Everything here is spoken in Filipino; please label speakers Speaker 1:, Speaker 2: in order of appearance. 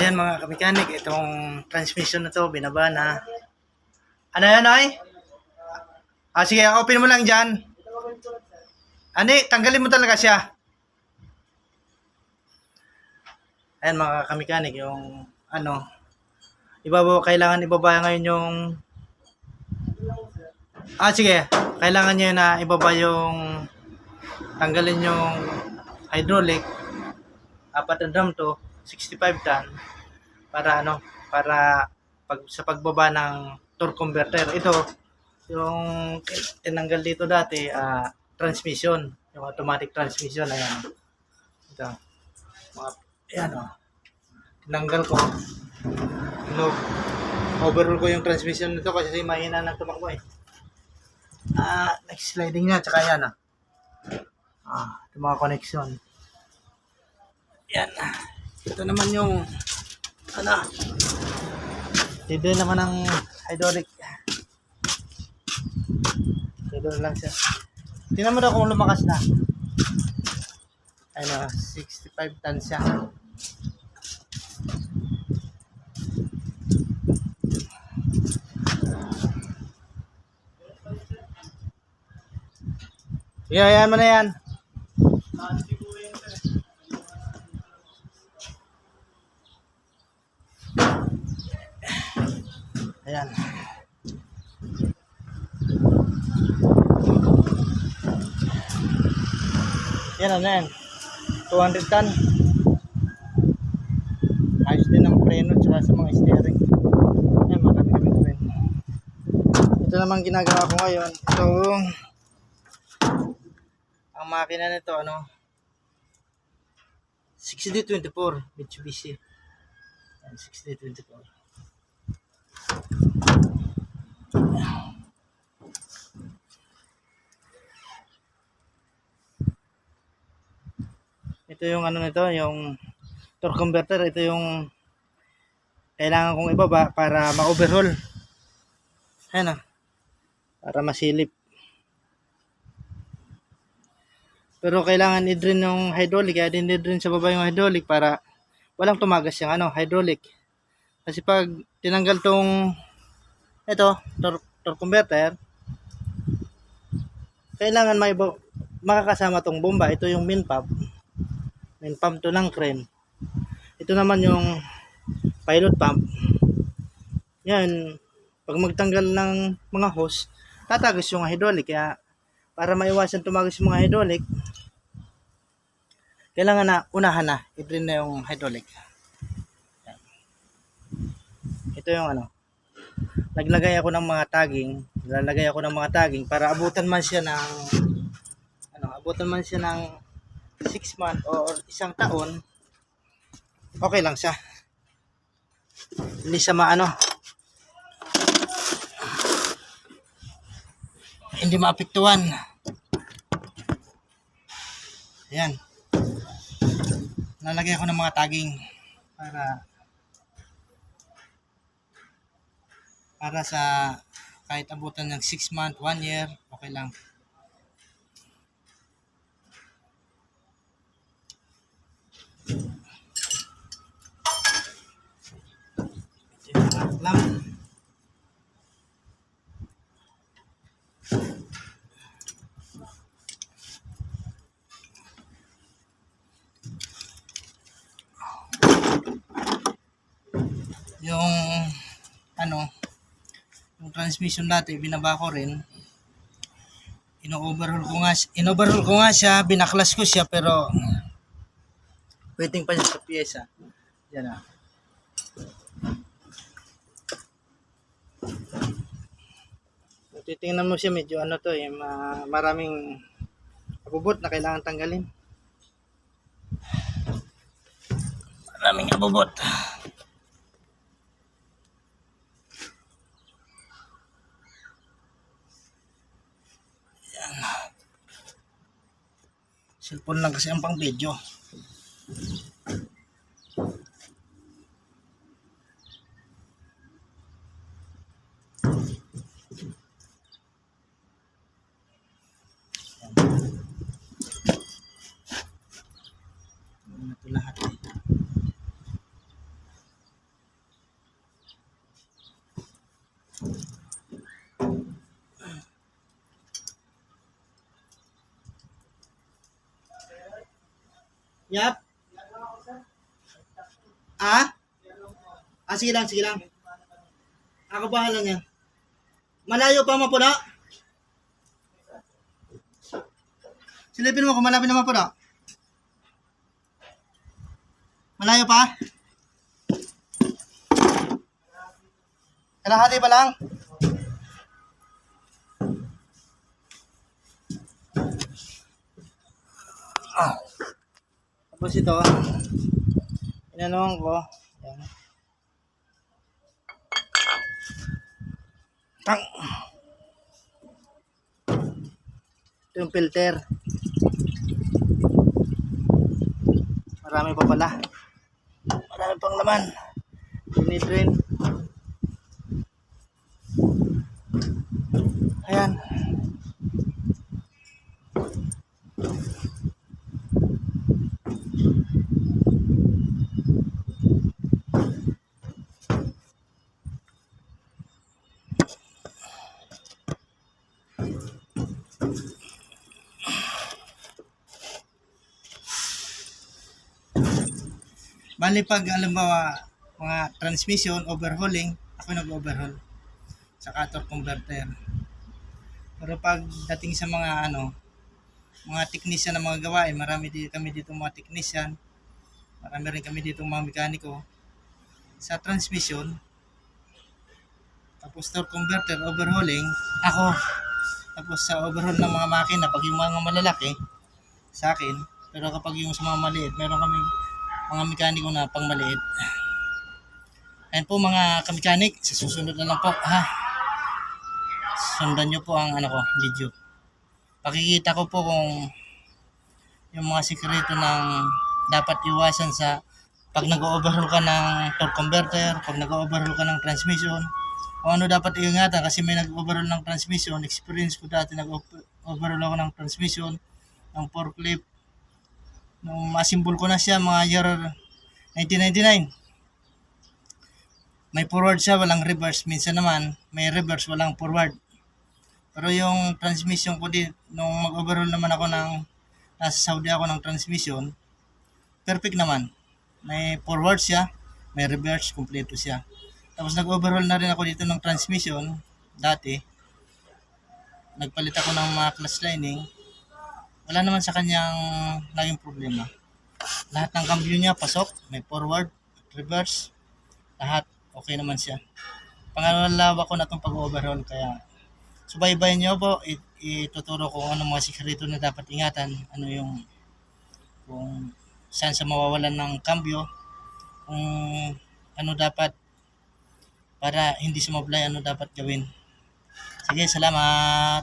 Speaker 1: Ayan mga kamekanik, itong transmission na to, binaba na. Ano yan, ay? Ah, sige, open mo lang dyan. Ani, tanggalin mo talaga siya. Ayan mga kamekanik, yung ano, ibaba, kailangan ibaba ngayon yung Ah, sige. Kailangan niya na ibaba yung tanggalin yung hydraulic apat na drum to 65 ton para ano para pag sa pagbaba ng torque converter. Ito yung tinanggal dito dati ah, transmission yung automatic transmission ayan. Ito mga ayan oh. Tinanggal ko. No, overhaul ko yung transmission nito kasi mahina ng tumakbo eh. Ah next sliding niya tsaka yan ah. Ah mga connection. Yan ito naman yung ano? Dito naman ang hydraulic. Dito lang siya. Tingnan mo daw kung lumakas na. Ano 65 tons siya. Yeah, yan mo na yan. Ayan. Yan ano yan. 200 ton. Ayos din ang preno tsaka sa mga steering. Yan, marami kami rin. Ito naman ginagawa ko ngayon. Ito, ang makina nito ano 60D24 Mitsubishi Yan, 60D24 ito yung ano nito yung torque converter ito yung kailangan kong ibaba para ma-overhaul ayan ah para masilip Pero kailangan i-drain yung hydraulic, kaya din i-drain sa baba yung hydraulic para walang tumagas yung ano, hydraulic. Kasi pag tinanggal tong ito, torque, torque converter, kailangan may makakasama tong bomba. Ito yung main pump. Main pump to ng crane. Ito naman yung pilot pump. Yan, pag magtanggal ng mga hose, tatagos yung hydraulic. Kaya para maiwasan tumagos yung mga hydraulic, kailangan na unahan na, i-drain na yung hydraulic. Ito yung ano, naglagay ako ng mga tagging, lalagay ako ng mga tagging para abutan man siya ng, ano, abutan man siya ng 6 month or isang taon, okay lang siya. Hindi siya maano, hindi maapektuhan. Ayan. Lalagay ako ng mga tagging para para sa kahit abutan ng 6 month, 1 year, okay lang. Lamp. yung ano yung transmission dati binaba ko rin. Ino-overhaul ko nga in-overhaul ko nga siya binaklas ko siya pero waiting pa siya sa pyesa. Yan ah Titingnan mo siya medyo ano to eh ma- maraming abubot na kailangan tanggalin. Maraming abubot. Cellphone lang kasi ang pang video. Yap. Ah? Ah, sige lang, sige lang. Ako bahala niya. Malayo pa mapuno? Silipin mo kung malapit na mapuno. Malayo pa? Kalahati pa lang? Ah. Tapos ito, inanuhan ko. Yan. Tang. Ito yung filter. Marami pa pala. Marami pang laman. Dinidrain. Ayan. Bali pag alimbawa mga transmission, overhauling, ako nag-overhaul sa cutter converter. Pero pag dating sa mga ano, mga technician na mga gawain, marami din kami dito mga technician, marami rin kami dito mga mekaniko. Sa transmission, tapos torque converter, overhauling, ako. Tapos sa overhaul ng mga makina, pag yung mga malalaki, sa akin. Pero kapag yung sa mga maliit, meron kami mga mekaniko na pang maliit. Ayan po mga kamekanik, sa susunod na lang po ha. Sundan nyo po ang ano ko, video. Pakikita ko po kung yung mga sikreto ng dapat iwasan sa pag nag-overhaul ka ng torque converter, pag nag-overhaul ka ng transmission, kung ano dapat iingatan? Kasi may nag-overhaul ng transmission, experience ko dati nag-overhaul ako ng transmission, ng forklift, nung masimbol ko na siya mga year 1999 may forward siya walang reverse. Minsan naman may reverse walang forward. Pero yung transmission ko din nung mag-overhaul naman ako ng nasa Saudi ako ng transmission perfect naman. May forward siya may reverse kompleto siya tapos nag-overhaul na rin ako dito ng transmission dati nagpalit ako ng mga clutch lining wala naman sa kanyang naging problema. Lahat ng cambio niya pasok, may forward, reverse, lahat okay naman siya. Pangalawa ko na itong pag-overhaul kaya subaybayan niyo po, it, ituturo ko ano mga sikreto na dapat ingatan, ano yung kung saan sa mawawalan ng cambio, kung ano dapat para hindi sumablay, ano dapat gawin. Sige, salamat.